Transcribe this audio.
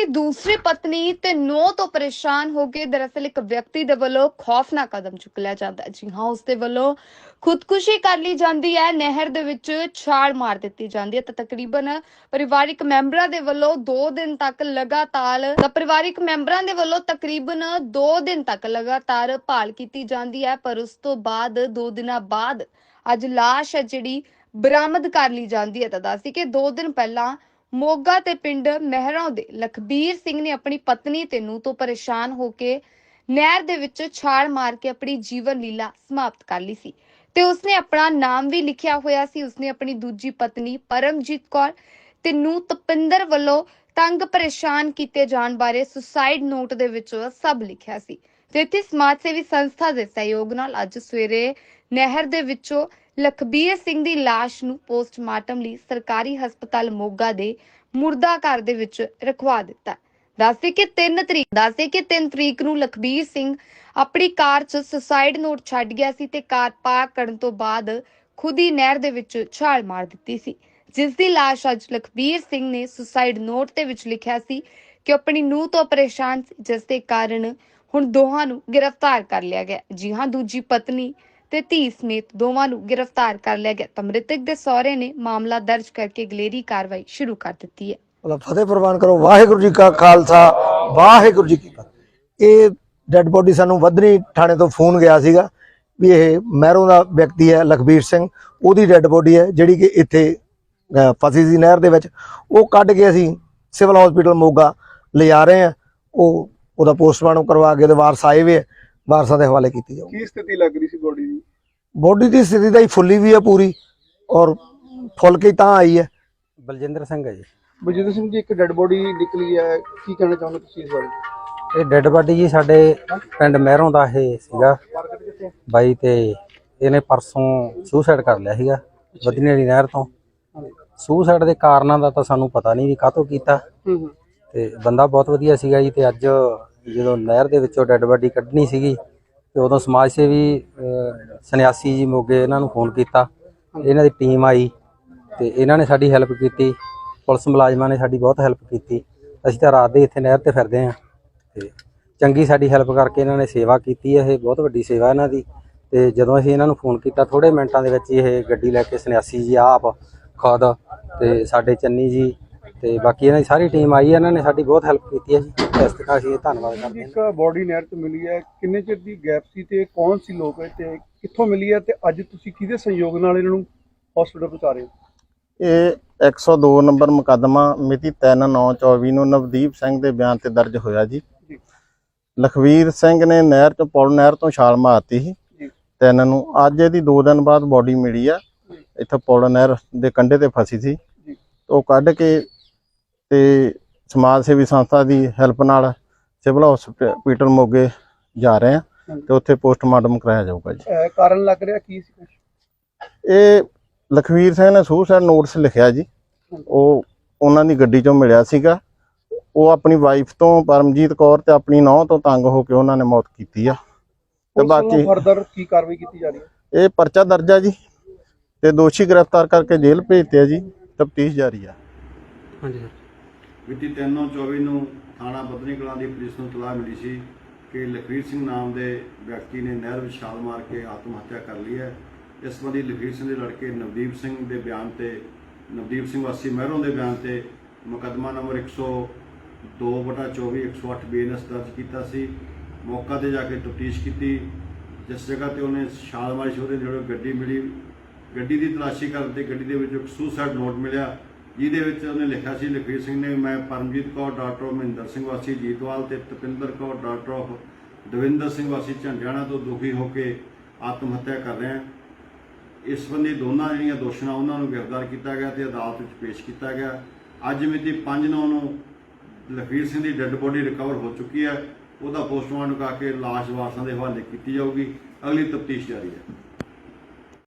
ਆਪਣੀ ਦੂਸਰੀ ਪਤਨੀ ਤੇ ਨੌ ਤੋਂ ਪਰੇਸ਼ਾਨ ਹੋ ਕੇ ਦਰਅਸਲ ਇੱਕ ਵਿਅਕਤੀ ਦੇ ਵੱਲੋਂ ਖੌਫਨਾਕ ਕਦਮ ਚੁੱਕ ਲਿਆ ਜਾਂਦਾ ਹੈ। ਜੀ ਹਾਂ, ਉਸ ਦੇ ਵੱਲੋਂ ਖੁਦਕੁਸ਼ੀ ਕਰ ਲਈ ਜਾਂਦੀ ਹੈ। ਨਹਿਰ ਦੇ ਵਿੱਚ ਛਾਲ ਮਾਰ ਦਿੱਤੀ ਜਾਂਦੀ ਹੈ ਤਾਂ ਤਕਰੀਬਨ ਪਰਿਵਾਰਿਕ ਮੈਂਬਰਾਂ ਦੇ ਵੱਲੋਂ 2 ਦਿਨ ਤੱਕ ਲਗਾਤਾਰ ਤਾਂ ਪਰਿਵਾਰਿਕ ਮੈਂਬਰਾਂ ਦੇ ਵੱਲੋਂ ਤਕਰੀਬਨ 2 ਦਿਨ ਤੱਕ ਲਗਾਤਾਰ ਭਾਲ ਕੀਤੀ ਜਾਂਦੀ ਹੈ, ਪਰ ਉਸ ਤੋਂ ਬਾਅਦ 2 ਦਿਨਾਂ ਬਾਅਦ ਅੱਜ ਲਾਸ਼ ਹੈ ਜਿਹੜੀ ਬਰਾਮਦ ਕਰ ਲਈ ਜਾਂਦੀ ਹੈ। ਤਾਂ ਦੱਸਦੀ ਕਿ 2 ਦਿਨ ਪਹਿਲਾਂ ਮੋਗਾ ਤੇ ਪਿੰਡ ਮਹਿਰੋਂ ਦੇ ਲਖਬੀਰ ਸਿੰਘ ਨੇ ਆਪਣੀ ਪਤਨੀ ਤੇ ਨੂੰ ਤੋਂ ਪਰੇਸ਼ਾਨ ਹੋ ਕੇ ਨਹਿਰ ਦੇ ਵਿੱਚ ਛਾਲ ਮਾਰ ਕੇ ਆਪਣੀ ਜੀਵਨ ਲੀਲਾ ਸਮਾਪਤ ਕਰ ਲਈ ਸੀ। ਤੇ ਉਸਨੇ ਆਪਣਾ ਨਾਮ ਵੀ ਲਿਖਿਆ ਹੋਇਆ ਸੀ। ਉਸਨੇ ਆਪਣੀ ਦੂਜੀ ਪਤਨੀ ਪਰਮਜੀਤ ਕੌਰ ਤੇ ਨੂੰ ਤਪਿੰਦਰ ਵੱਲੋਂ ਤੰਗ ਪਰੇਸ਼ਾਨ ਕੀਤੇ ਜਾਣ ਬਾਰੇ ਸੁਸਾਈਡ ਨੋਟ ਦੇ ਵਿੱਚ ਸਭ ਲਿਖਿਆ ਸੀ। ਤੇ ਇੱਥੇ ਸਮਾਜ ਸੇਵੀ ਸੰਸਥਾ ਦੇ ਸਹਿਯੋਗ ਨਾਲ ਅੱਜ ਸਵੇਰੇ ਨਹਿਰ ਦੇ ਵਿੱਚੋਂ ਲਖਬੀਰ ਸਿੰਘ ਦੀ ਲਾਸ਼ ਨੂੰ ਪੋਸਟਮਾਰਟਮ ਲਈ ਸਰਕਾਰੀ ਹਸਪਤਾਲ ਮੋਗਾ ਦੇ ਮੁਰਦਾ ਘਰ ਦੇ ਵਿੱਚ ਰਖਵਾ ਦਿੱਤਾ। ਦੱਸਦੇ ਕਿ 3 ਤਰੀਕ ਦੱਸਦੇ ਕਿ 3 ਤਰੀਕ ਨੂੰ ਲਖਬੀਰ ਸਿੰਘ ਆਪਣੀ ਕਾਰ 'ਚ ਸੁਸਾਈਡ ਨੋਟ ਛੱਡ ਗਿਆ ਸੀ ਤੇ ਕਾਰ ਪਾਰਕ ਕਰਨ ਤੋਂ ਬਾਅਦ ਖੁਦ ਹੀ ਨਹਿਰ ਦੇ ਵਿੱਚ ਛਾਲ ਮਾਰ ਦਿੱਤੀ ਸੀ। ਜਿਸ ਦੀ ਲਾਸ਼ ਅੱਜ ਲਖਬੀਰ ਸਿੰਘ ਨੇ ਸੁਸਾਈਡ ਨੋਟ ਦੇ ਵਿੱਚ ਲਿਖਿਆ ਸੀ ਕਿ ਆਪਣੀ ਨੂੰਹ ਤੋਂ ਪਰੇਸ਼ਾਨ ਸੀ, ਜਿਸ ਦੇ ਕਾਰਨ ਹੁਣ ਦੋਹਾਂ ਨੂੰ ਗ੍ਰਿਫਤਾਰ ਕਰ ਲਿਆ ਗਿਆ। ਜੀ ਹਾਂ, ਦੂਜੀ ਪਤਨੀ ਤੇ ਧੀ ਸਮੇਤ ਦੋਵਾਂ ਨੂੰ ਗ੍ਰਿਫਤਾਰ ਕਰ ਲਿਆ ਗਿਆ। ਤਾਂ ਮ੍ਰਿਤਕ ਦੇ ਸਹੁਰੇ ਨੇ ਮਾਮਲਾ ਦਰਜ ਕਰਕੇ ਅਗਲੇਰੀ ਕਾਰਵਾਈ ਸ਼ੁਰੂ ਕਰ ਦਿੱਤੀ ਹੈ। ਭਲਾ ਫਤਿਹ ਪ੍ਰਵਾਨ ਕਰੋ ਵਾਹਿਗੁਰੂ ਜੀ ਕਾ ਖਾਲਸਾ ਵਾਹਿਗੁਰੂ ਜੀ ਕੀ ਫਤਿਹ। ਇਹ ਡੈੱਡ ਬੋਡੀ ਸਾਨੂੰ ਵਧਨੀ ਥਾਣੇ ਤੋਂ ਫੋਨ ਗਿਆ ਸੀਗਾ ਵੀ ਇਹ ਮਹਿਰੋਂ ਦਾ ਵਿਅਕਤੀ ਹੈ ਲਖਬੀਰ ਸਿੰਘ। ਉਹਦੀ ਡੈੱਡ ਬੋਡੀ ਹੈ ਜਿਹੜੀ ਕਿ ਇੱਥੇ ਅਹ, ਫਸੀ ਸੀ ਨਹਿਰ ਦੇ ਵਿੱਚ। ਉਹ ਕੱਢ ਕੇ ਅਸੀਂ ਸਿਵਲ ਹਸਪੀਟਲ ਮੋਗਾ ਲਿਜਾ ਰਹੇ ਆ ਉਹ ਉਹਦਾ ਪੋਸਟਮਾਰਟਮ ਕਰਵਾ ਕੇ ਉਹਦੇ ਵਾਰਸ ਆਏ ਵੇ ਵਾਰਸਾਂ ਦੇ ਹਵਾਲੇ ਕੀਤੀ ਜਾਊ ਕੀ ਸਥਿਤੀ ਲੱਗ ਰਹੀ ਸੀ ਬੋਡੀ ਦੀ? ਬੋਡੀ ਦੀ ਸਥਿਤੀ ਤਾਂ ਹੀ ਫੁੱਲੀ ਵੀ ਹੈ ਪੂਰੀ ਔਰ ਫੁੱਲ ਕੇ ਤਾਂ ਆਈ ਹੈ। ਬਲਜਿੰਦਰ ਸਿੰਘ ਹੈ ਜੀ। ਬਲਜਿੰਦਰ ਸਿੰਘ ਜੀ ਇੱਕ ਡੈੱਡ ਬੋਡੀ ਨਿਕਲੀ ਹੈ। ਕੀ ਕਹਿਣਾ ਚਾਹੁੰਦੇ ਤੁਸੀਂ ਇਸ ਬਾਰੇ? ਇਹ ਡੈੱਡ ਬਾਡੀ ਜੀ ਸਾਡੇ ਪਿੰਡ ਮਹਿਰੋਂ ਦਾ ਇਹ ਸੀਗਾ। ਬਾਈ ਤੇ ਇਹਨੇ ਪਰਸੋਂ ਸੁਸਾਈਡ ਕਰ ਲਿਆ ਸੀਗਾ ਬਦਨੀ ਵਾਲੀ ਨਹਿਰ ਤੋਂ। ਸੁਸਾਈਡ ਦੇ ਕਾਰਨਾਂ ਦਾ ਤਾਂ ਸਾਨੂੰ ਪਤਾ ਨਹੀਂ ਵੀ ਕਾਹਤੋਂ ਕੀਤਾ। ਹੂੰ ਹੂੰ। ਤੇ ਬੰਦਾ ਬਹੁਤ ਵਧੀਆ ਸੀਗਾ ਜੀ ਤੇ ਅੱਜ ਜਦੋਂ ਨਹਿਰ ਦੇ ਵਿੱਚੋਂ ਡੈੱਡ ਬਾਡੀ ਕੱਢਣੀ ਸੀਗੀ ਤੇ ਉਦੋਂ ਸਮਾਜ ਸੇਵੀ ਅਹ, ਸੰਨਿਆਸੀ ਜੀ ਮੋਗੇ ਇਹਨਾਂ ਨੂੰ ਫੋਨ ਕੀਤਾ। ਇਹਨਾਂ ਦੀ ਟੀਮ ਆਈ ਤੇ ਇਹਨਾਂ ਨੇ ਸਾਡੀ ਹੈਲਪ ਕੀਤੀ। ਪੁਲਿਸ ਮੁਲਾਜ਼ਮਾਂ ਨੇ ਸਾਡੀ ਬਹੁਤ ਹੈਲਪ ਕੀਤੀ। ਅਸੀਂ ਤਾਂ ਰਾਤ ਦੇ ਇੱਥੇ ਨਹਿਰ ਤੇ ਫਿਰਦੇ ਆਂ ਤੇ ਚੰਗੀ ਸਾਡੀ ਹੈਲਪ ਕਰਕੇ ਇਹਨਾਂ ਨੇ ਸੇਵਾ ਕੀਤੀ। ਹੈ ਇਹ ਬਹੁਤ ਵੱਡੀ ਸੇਵਾ ਇਹਨਾਂ ਦੀ ਤੇ ਜਦੋਂ ਅਸੀਂ ਇਹਨਾਂ ਨੂੰ ਫੋਨ ਕੀਤਾ ਥੋੜੇ ਮਿੰਟਾਂ ਦੇ ਵਿੱਚ ਹੀ ਇਹ ਗੱਡੀ ਲੈ ਕੇ ਸੰਨਿਆਸੀ ਜੀ ਆਪ ਖੁਦ ਤੇ ਸਾਡੇ ਚੰਨੀ ਜੀ ਤੇ ਬਾਕੀ ਇਹਨਾਂ ਦੀ ਸਾਰੀ ਟੀਮ ਆਈ ਹੈ ਇਹਨਾਂ ਨੇ ਸਾਡੀ ਬਹੁਤ ਹੈਲਪ ਕੀਤੀ ਹੈ ਜੀ। ਇਸ ਤਰ੍ਹਾਂ ਅਸੀਂ ਇਹ ਧੰਨਵਾਦ ਕਰਦੇ ਹਾਂ। ਇੱਕ ਬੋਡੀ ਨਹਿਰ ਤੋਂ ਮਿਲੀ ਹੈ ਕਿੰਨੇ ਚਿਰ ਦੀ ਗੈਪ ਸੀ ਤੇ ਕੌਣ ਸੀ ਲੋਕ ਤੇ ਕਿੱਥੋਂ ਮਿਲੀ ਹੈ ਤੇ ਅੱਜ ਤੁਸੀਂ ਕਿਹਦੇ ਸੰਯੋਗ ਨਾਲ ਇਹਨਾਂ ਨੂੰ ਹਸਪੀਟਲ ਪਹੁੰਚਾ ਰਹੇ ਹੋ? ਇਹ 102 ਨੰਬਰ ਮੁਕੱਦਮਾ ਮਿਤੀ 3/9/24 ਨੂੰ ਨਵਦੀਪ ਸਿੰਘ ਦੇ ਬਿਆਨ ਤੇ ਦਰਜ ਹੋਇਆ ਜੀ। ਲਖਵੀਰ ਸਿੰਘ ਨੇ ਨਹਿਰ ਤੋਂ ਪੁਲ ਨਹਿਰ ਤੋਂ ਛਾਲ ਮਾਰਤੀ ਸੀ। ਜੀ। ਤਿੰਨ ਨੂੰ ਅੱਜ ਇਹਦੀ 2 ਦਿਨ ਬਾਅਦ ਬੋਡੀ ਮਿਲੀ ਆ। ਇੱਥੇ ਪੁਲ ਨਹਿਰ ਦੇ ਕੰਢੇ ਤੇ ਫਸੀ ਸੀ। ਉਹ ਕੱਢ ਕੇ ਤੇ ਸਮਾਜ ਸੇਵੀ ਸੰਸਥਾ ਦੀ ਹੈਲਪ ਨਾਲ ਸਿਵਲ ਹਸਪੀਟਲ ਮੋਗੇ ਜਾ ਰਹੇ ਆ ਹਾਂਜੀ। ਤੇ ਉੱਥੇ ਪੋਸਟਮਾਰਟਮ ਕਰਾਇਆ ਜਾਊਗਾ ਜੀ। ਅਹ ਕਾਰਨ ਲੱਗ ਰਿਹਾ ਕੀ ਸੀ? ਇਹ ਲਖਵੀਰ ਸਿੰਘ ਨੇ ਸੁਸਾਈਡ ਨੋਟਸ ਲਿਖਿਆ ਜੀ। ਉਹ ਉਹਨਾਂ ਦੀ ਗੱਡੀ ਚੋਂ ਮਿਲਿਆ ਸੀਗਾ। ਉਹ ਆਪਣੀ ਵਾਈਫ ਤੋਂ ਪਰਮਜੀਤ ਕੌਰ ਤੇ ਆਪਣੀ ਨੌਂ ਤੋਂ ਤੰਗ ਹੋ ਕੇ ਉਹਨਾਂ ਨੇ ਮੌਤ ਕੀਤੀ ਆ। ਤੇ ਬਾਕੀ ਫਰਦਰ ਕੀ ਕਾਰਵਾਈ ਕੀਤੀ ਜਾ ਰਹੀ ਹੈ? ਇਹ ਪਰਚਾ ਦਰਜ ਆ ਜੀ। ਤੇ ਦੋਸ਼ੀ ਗ੍ਰਿਫਤਾਰ ਕਰਕੇ ਜੇਲ੍ਹ ਭੇਜਤੇ ਆ ਜੀ। ਤਫਤੀਸ਼ ਜਾਰੀ ਆ। ਮਿਤੀ 3/24 ਨੂੰ ਥਾਣਾ ਬਦਨੀ ਕਲਾਂ ਦੀ ਪੁਲਿਸ ਨੂੰ ਤਲਾਹ ਮਿਲੀ ਸੀ ਕਿ ਲਖਵੀਰ ਸਿੰਘ ਨਾਮ ਦੇ ਵਿਅਕਤੀ ਨੇ ਨਹਿਰ ਵਿੱਚ ਛਾਲ ਮਾਰ ਕੇ ਆਤਮ ਹੱਤਿਆ ਕਰ ਲਈ ਹੈ। ਇਸ ਸੰਬੰਧੀ ਲਖਵੀਰ ਸਿੰਘ ਦੇ ਲੜਕੇ ਨਵਦੀਪ ਸਿੰਘ ਦੇ ਬਿਆਨ ਤੇ, ਨਵਦੀਪ ਸਿੰਘ ਵਾਸੀ ਮਹਿਰੋਂ ਦੇ ਬਿਆਨ ਤੇ ਮੁਕੱਦਮਾ ਨੰਬਰ 102/24 108 ਬੀਐਨਐਸ ਦਰਜ ਕੀਤਾ ਸੀ। ਮੌਕਾ ਤੇ ਜਾ ਕੇ ਤਫਤੀਸ਼ ਕੀਤੀ। ਜਿਸ ਜਗ੍ਹਾ ਤੇ ਉਹਨੇ ਛਾਲ ਮਾਰੀ ਸੀ, ਉਹਦੇ ਨੇੜੇ ਗੱਡੀ ਮਿਲੀ। ਗੱਡੀ ਦੀ ਤਲਾਸ਼ੀ ਕਰਨ ਤੇ ਗੱਡੀ ਦੇ ਵਿੱਚੋਂ ਇੱਕ ਸੁਸਾਈਡ ਨੋਟ ਮਿਲਿਆ। ਜਿਹਦੇ ਵਿੱਚ ਉਹਨੇ ਲਿਖਿਆ ਸੀ, ਲਖਵੀਰ ਸਿੰਘ ਨੇ ਮੈਂ ਪਰਮਜੀਤ ਕੌਰ, ਡਾਕਟਰ ਮਹਿੰਦਰ ਸਿੰਘ ਵਾਸੀ, ਜੀਤਵਾਲ ਤੇ ਤਪਿੰਦਰ ਕੌਰ, ਡਾਕਟਰ ਆਫ ਦਵਿੰਦਰ ਸਿੰਘ ਵਾਸੀ ਝੰਡਿਆਣਾ ਤੋਂ ਦੁਖੀ ਹੋ ਕੇ ਆਤਮ ਹੱਤਿਆ ਕਰ ਰਹੇ ਹਨ ਇਸ ਸੰਬੰਧੀ ਦੋਨਾਂ ਜਿਹੜੀਆਂ ਦੋਸ਼ੀਆਂ, ਉਹਨਾਂ ਨੂੰ ਗ੍ਰਿਫਤਾਰ ਕੀਤਾ ਗਿਆ ਤੇ ਅਦਾਲਤ ਵਿੱਚ ਪੇਸ਼ ਕੀਤਾ ਗਿਆ। ਅੱਜ ਮਿਤੀ 5/9 ਨੂੰ ਲਖਵੀਰ ਸਿੰਘ ਦੀ ਡੈੱਡ ਬੋਡੀ ਰਿਕਵਰ ਹੋ ਚੁੱਕੀ ਹੈ। ਉਹਦਾ ਪੋਸਟਮਾਰਟਮ ਕਰਕੇ ਲਾਸ਼ ਵਾਰਸਾਂ ਦੇ ਹਵਾਲੇ ਕੀਤੀ ਜਾਊਗੀ। ਅਗਲੀ ਤਫਤੀਸ਼ ਜਾਰੀ ਹੈ।